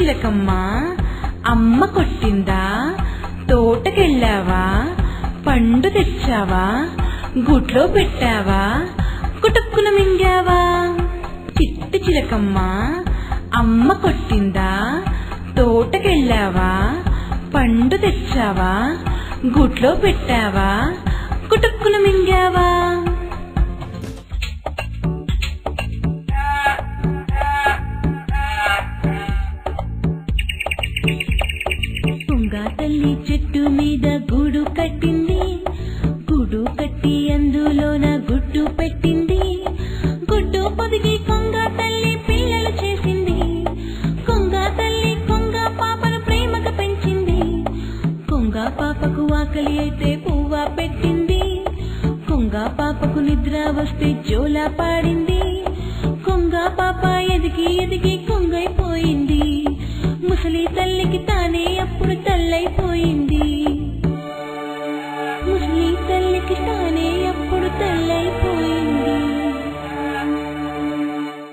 చిలకమ్మ అమ్మ కొట్టిందా? తోటకెళ్ళావా? పండు తెచ్చావా? గుట్లో పెట్టావా? కుటుక్కున మింగావా? చిట్టి చిలకమ్మ అమ్మ కొట్టిందా? తోటకెళ్ళావా? పండు తెచ్చావా? గుట్లో పెట్టావా? కుటుక్కున మింగావా? తుంగా తల్లి చెట్టు మీద గూడు కట్టింది. గూడు కట్టి అందులోన గుడ్డు పెట్టింది. గుడ్డు పొదిగి కొంగ తల్లి పిల్లలు చేసింది. కొంగ తల్లి కొంగ పాపను ప్రేమగా పెంచింది. కొంగ పాపకు ఆకలి అయితే పువ్వ పెట్టింది. కొంగ పాపకు నిద్ర వస్తే జోలా పాడింది. కొంగ పాప ఎదిగి ఎదిగి కొంగైపోయింది. ముసలి తల్లికి తానే ఇప్పుడు తల్లైపోయింది. ముస్లిం తల్లికి తానే